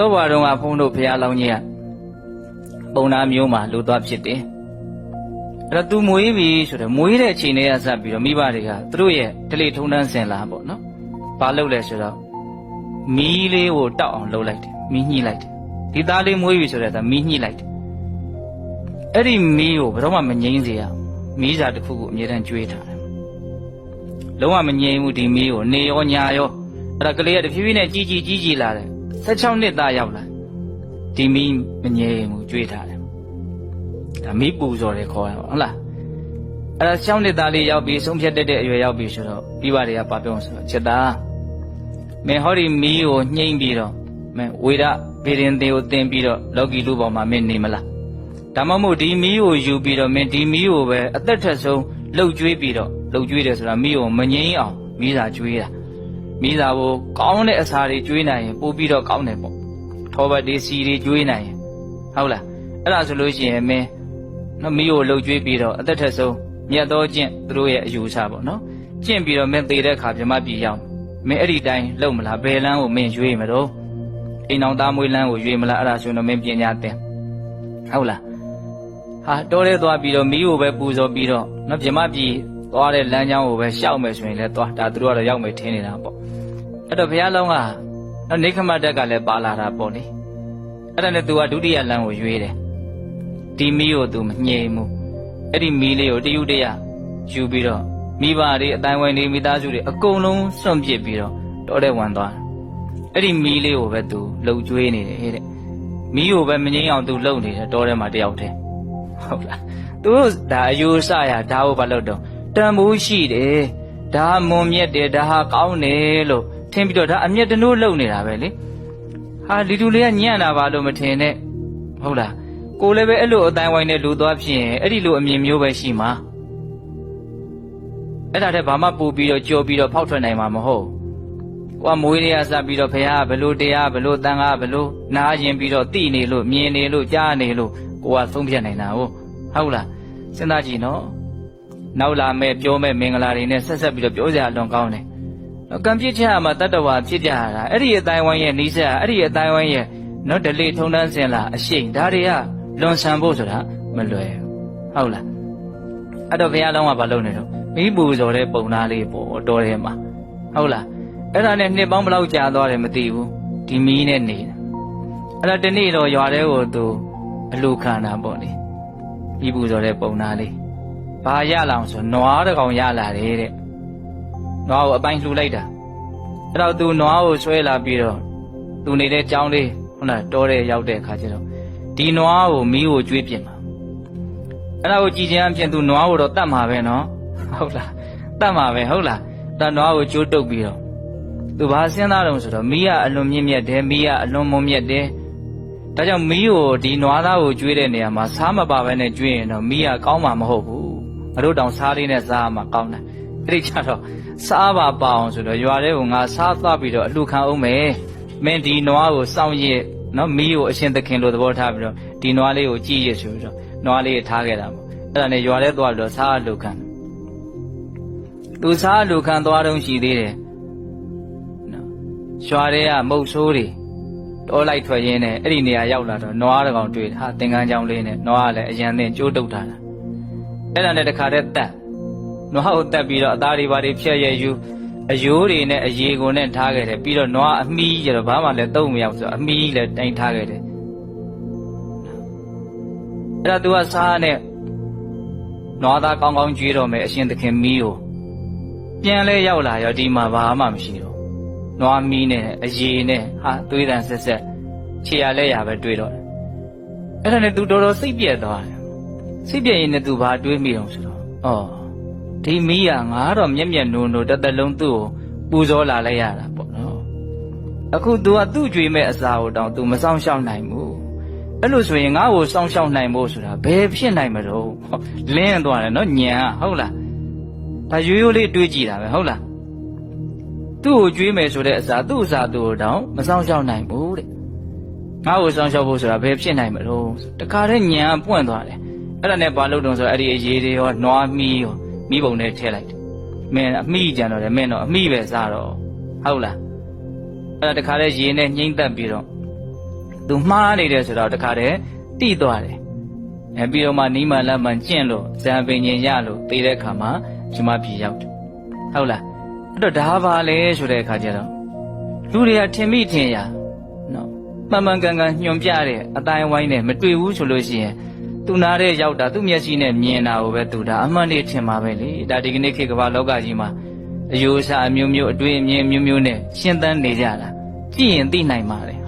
သောဘာတုံးကဘုန်းတို့ဘုရားလောင်းကြီးကပုံနာမျိုးမှာလူသွားဖြစ်တယ်အဲ့တော့သူမွေးပြီဆိုတော့မွေးတဲ့အချိန်လေးကစပ်ပြီးတော့မိဘတွေကသူတို့ရဲ့ဒလိထုံတန်းစင်လာပေါ့နော်ဘာလုပ်လဲဆိုတော့မီးလေးကိုတောက်အောင်လုပ်လိုက်တယ်မီးညှိလိုက်တယ်ဒီသားလေးမွေးပြီဆိုတော့ဒါမီးညှိလိုက်တယ်အဲ့ဒီမီးကိုဘယ်တော့မှမငြိမ်းစေရအောင်မီးစာတစ်ခုကိုအမြဲတမ်းကြွေးထားတယ်လုံးဝမငြိမ်းဘူးဒီမီးကိုနေရောညာရောအဲ့ဒါကလေးကတဖြည်းဖြည်းနဲ့ကြီးကြီးကြီးကြီးလာတယ် 16နှစ်သားရောက်လာဒီမီးမငြိမ်းဘူးကြွေးထားတယ်ဒါမီးပူဇော်တယ်ခေါ်ရပါဟုတ်လားအဲ့ဒါ6နှစ်သားလေးရောက်ပြီးဆုံးဖြတ်တတ်တဲ့အရွယ်ရောက်ပြီဆိုတော့ပြီးပါတွေကပါပြောဆိုတော့ချက်သားမင်းဟောဒီမီးကိုညှိမ့်ပြီးတော့မင်းဝေဒဗေဒင်သေးကိုတင်ပြီးတော့လောကီလူပေါ်မှာမင်းနေမလားဒါမှမဟုတ်ဒီမီးကိုယူပြီးတော့မင်းဒီမီးကိုပဲအသက်ထက်ဆုံးလှုပ်ကြွေးပြီးတော့လှုပ်ကြွေးတယ်ဆိုတာမီးကိုမငြိမ်းအောင်မီးစာကြွေးတာ မီးစာကိုကောင်းတဲ့အစာတွေကြွေးနိုင်ရင်ပို့ပြီးတော့ကောင်းတယ်ပေါ့ထောပတ်ဒီစီတွေကြွေးနိုင်ရင်ဟုတ်လားအဲ့ဒါဆိုလို့ရှိရင်မင်းနော်မီးကိုလှုပ်ကြွေးပြီးတော့အသက်ထက်ဆုံးမြတ်သောကျင့်သူတို့ရဲ့အယူဆပေါ့နော်ကျင့်ပြီးတော့မင်းသေတဲ့အခါမြမပြည်ရောက်မင်းအဲ့ဒီတိုင်းလှုပ်မလားဘယ်လမ်းကိုမင်းရွေးမလို့အိမ်အောင်သားမွေးလမ်းကိုရွေးမလားအဲ့ဒါဆိုရင်တော့မင်းပညာသင်ဟုတ်လားဟာတော်ရဲသွားပြီးတော့မီးကိုပဲပူဇော်ပြီးတော့နော်မြမပြည် သွားတဲ့လမ်းကြောင်းကိုပဲရှောက်မယ်ဆိုရင်လည်းသွားဒါသူတို့ကတော့ရောက်မယ်ထင်နေတာပေါ့အဲ့တော့ဘုရားလုံးကနော်နေခမတက်ကလည်းပါလာတာပေါ့လေအဲ့ဒါနဲ့သူကဒုတိယလမ်းကိုရွေးတယ်ဒီမီးကိုသူမငြိမ်ဘူးအဲ့ဒီမီးလေးကိုတယူတရယူပြီးတော့မိဘတွေအတိုင်းဝိုင်းတွေမိသားစုတွေအကုန်လုံးစွန့်ပစ်ပြီးတော့တော်တဲ့ဝန်သွားတယ်အဲ့ဒီမီးလေးကိုပဲသူလှုပ်ကြွေးနေတယ်တဲ့မီးကိုပဲမငြိမ်းအောင်သူလှုပ်နေတယ်တော်ထဲမှာတယောက်တည်းဟုတ်လားသူတို့ဒါအယိုးစရဒါကိုဘာလို့တော့ တန်ဖိုးရှိတယ်ဒါမွန်မြတ်တယ်ဒါဟာကောင်းတယ်လို့ထင်ပြီးတော့ဒါအမျက်တနိုးလှုပ်နေတာပဲလေဟာလီတူလေးကညံ့တာပါလို့မထင်နဲ့ဟုတ်လားကိုလည်းပဲအဲ့လိုအတိုင်းဝိုင်းနဲ့လူသွားဖြစ်ရင်အဲ့ဒီလိုအမြင်မျိုးပဲရှိမှာအဲ့ဒါတဲ့ဘာမှပူပြီးတော့ကြော်ပြီးတော့ဖောက်ထွက်နိုင်မှာမဟုတ်ကိုကမွေးတွေကစပြီးတော့ဖះဘလို့တရားဘလို့တန်ခါဘလို့နားရင်ပြီးတော့တိနေလို့မြင်နေလို့ကြားနေလို့ကိုကသုံးဖြတ်နိုင်တာဟုတ်ဟုတ်လားစဉ်းစားကြည့်နော် နောက်လာမဲ့ပြောမဲ့မင်္ဂလာတွေနဲ့ဆက်ဆက်ပြီးတော့ပြောစရာလွန်ကောင်းတယ်ကံပြစ်ချမှာတတ္တဝါဖြစ်ကြတာအဲ့ဒီအတိုင်းဝိုင်းရဲ့နီးစပ်အဲ့ဒီအတိုင်းဝိုင်းရဲ့နော်ဒလေထုံတန်းစင်လာအရှိန်ဒါတွေကလွန်ဆန်ဖို့ဆိုတာမလွယ်ဘူးဟုတ်လားအဲ့တော့ဘုရားလုံးကဘာလုပ်နေတော့မိပူဇော်တဲ့ပုံသားလေးပေါ့တော်ထဲမှာဟုတ်လားအဲ့ဒါနဲ့နှစ်ပေါင်းဘယ်လောက်ကြာသွားတယ်မသိဘူးဒီမီးနဲ့နေတာအဲ့တော့ဒီနေ့တော့ရွာထဲကိုသူအလူခံတာပေါ့လေမိပူဇော်တဲ့ပုံသားလေး ဘာရလောင်ဆိုနွားတစ်ကောင်ရလာတယ်တဲ့နွားကိုအပိုင်းလှူလိုက်တာအဲ့တော့သူနွားကိုဆွဲလာပြီးတော့သူနေတဲ့ကြောင်းလေးဟုတ်လားတောထဲရောက်တဲ့အခါကျတော့ဒီနွားကိုမီးကိုကျွေးပြင်မှာအဲ့ဒါကိုကြည်ချင်းအဖြစ်သူနွားကိုတော့တတ်မှာပဲနော်ဟုတ်လားတတ်မှာပဲဟုတ်လားဒါနွားကိုကျိုးတုပ်ပြီးတော့သူဘာစဉ်းစားတော့ဆိုတော့မီးကအလွန်မြင့်မြတ်တယ်မီးကအလွန်မုံမြတ်တယ်ဒါကြောင့်မီးကိုဒီနွားသားကိုကျွေးတဲ့နေရာမှာစားမပါဘဲနဲ့ကျွေးရင်တော့မီးကကောင်းမှာမဟုတ်ဘူး ငါတို့တောင်စားလေးနဲ့စားမှကောင်းတယ်အဲ့ဒီကျတော့စားပါပါအောင်ဆိုတော့ရွာထဲကိုငါစားသွားပြီးတော့အလှခံအောင်မယ်မင်းဒီနွားကိုစောင့်ရစ်နော်မီးကိုအရှင်သခင်လိုသဘောထားပြီးတော့ဒီနွားလေးကိုကြည့်ရဆိုပြီးတော့နွားလေးထားခဲ့တာပေါ့အဲ့ဒါနဲ့ရွာထဲသွားပြီးတော့စားအလှခံသူစားအလှခံသွားတော့ရှိသေးတယ်နော်ရွာထဲကမုတ်ဆိုးတွေတောလိုက်ထွက်ရင်းနဲ့အဲ့ဒီနေရာရောက်လာတော့နွားတစ်ကောင်တွေ့တယ်ဟာသင်္ကန်းချောင်းလေးနဲ့နွားကလည်းအရန်သင်ကျိုးတုတ်ထားတာ အဲ့ဒါနဲ့တခါတည်းတက်နွားကိုတက်ပြီးတော့အသားတွေပါတွေဖြတ်ရယူအယိုးတွေနဲ့အရေကုန်နဲ့ထားခဲ့တယ်ပြီးတော့နွားအမီးကျတော့ဘာမှလည်းတုံးမရောက်ဆိုအမီးလည်းတိုင်ထားခဲ့တယ်အဲ့ဒါသူကစားနဲ့နွားသားကောင်းကောင်းကြွေးတော့မယ်အရှင်သခင်မီးကိုပြန်လဲရောက်လာရောဒီမှာဘာမှမရှိတော့နွားမီးနဲ့အရေနဲ့ဟာသွေးတန်ဆက်ဆက်ခြေရလဲရပဲတွေးတော့တယ်အဲ့ဒါနဲ့သူတော်တော်စိတ်ပြက်သွားတယ် စိတ်ပြက်ရင်လည်းသူဘာတွေးမိအောင်ဆိုတော့အော်ဒီမီးကငါတော့မျက်မျက်နုံနုံတစ်သက်လုံးသူ့ကိုပူဇော်လာလိုက်ရတာပေါ့နော်အခု तू ကသူ့ကြွေမဲ့အစာကိုတောင် तू မဆောင်ရှောက်နိုင်ဘူးအဲ့လိုဆိုရင်ငါ့ကိုစောင့်ရှောက်နိုင်ဖို့ဆိုတာဘယ်ဖြစ်နိုင်မလို့လင်းသွားတယ်နော်ညံဟုတ်လားဒါရိုးရိုးလေးတွေးကြည့်တာပဲဟုတ်လားသူ့ကိုကြွေးမယ်ဆိုတဲ့အစာသူ့အစာသူ့ကိုတောင်မဆောင်ရှောက်နိုင်ဘူးတဲ့ငါ့ကိုဆောင်ရှောက်ဖို့ဆိုတာဘယ်ဖြစ်နိုင်မလို့တခါတည်းညံပွင့်သွားတယ် အဲ့ဒါနဲ့ဘာလို့တုံးဆိုအဲ့ဒီအရေးတွေရောနွားမီးရောမိဘုံနဲ့ထည့်လိုက်တယ်မင်းအမိကြံတော့တယ်မင်းတော့အမိပဲစားတော့ဟုတ်လားအဲ့ဒါတခါလဲရေနဲ့ညှိမ့်သက်ပြီးတော့သူမှားနေတယ်ဆိုတော့တခါတည်းတိသွားတယ်အဲပြီးတော့မှနီးမှလက်မှန်ကျင့်လို့ဇံပင်ញင်ရလို့သိတဲ့အခါမှာဒီမှာပြည်ရောက်တယ်ဟုတ်လားအဲ့တော့ဒါပါလေဆိုတဲ့အခါကျတော့လူတွေကထင်မိထင်ရနော်မှန်မှန်ကန်ကန်ညွန်ပြတဲ့အတိုင်းဝိုင်းနဲ့မတွေ့ဘူးဆိုလို့ရှိရင် သူနာတဲ့ရောက်တာသူ့မျက်စိနဲ့မြင်တာကိုပဲသူဒါအမှန်လေးထင်ပါပဲလေဒါဒီကနေ့ခေတ်ကမ္ဘာလောကကြီးမှာအယိုးအစားအမျိုးမျိုးအတွေ့အမြင်အမျိုးမျိုးနဲ့ရှင်းသန်းနေကြတာကြည့်ရင်သိနိုင်ပါတယ်